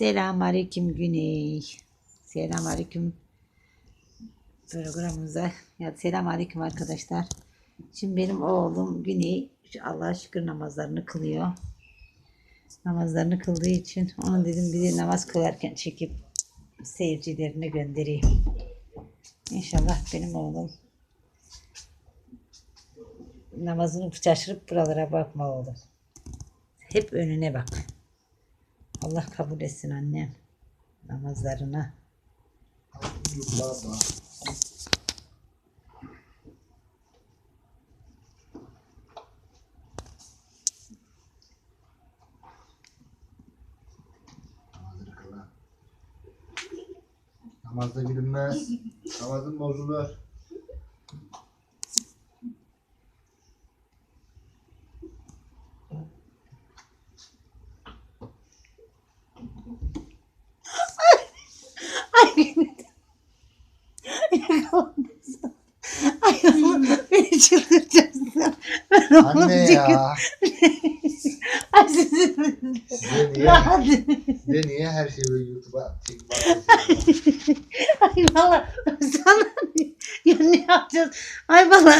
Selamünaleyküm Güney. Selamünaleyküm programımıza. Ya selamünaleyküm arkadaşlar. Şimdi benim oğlum Güney Allah'a şükür namazlarını kılıyor. Namazlarını kıldığı için onu dedim bir de namaz kılarken çekip seyircilerine göndereyim. İnşallah benim oğlum namazını şaşırıp buralara bakma oğlum. Hep önüne bak. Allah kabul etsin annem namazlarına. Namazda gülünmez. Namazın bozulur. Ay Ay Allah beni çıldıracaksın. Ben oğlum Anne ya. Ay sizin. Size niye, Rahat. size niye her şeyi böyle YouTube'a çekip atıyorsunuz? Ay valla sana ya ne yapacağız? Ay valla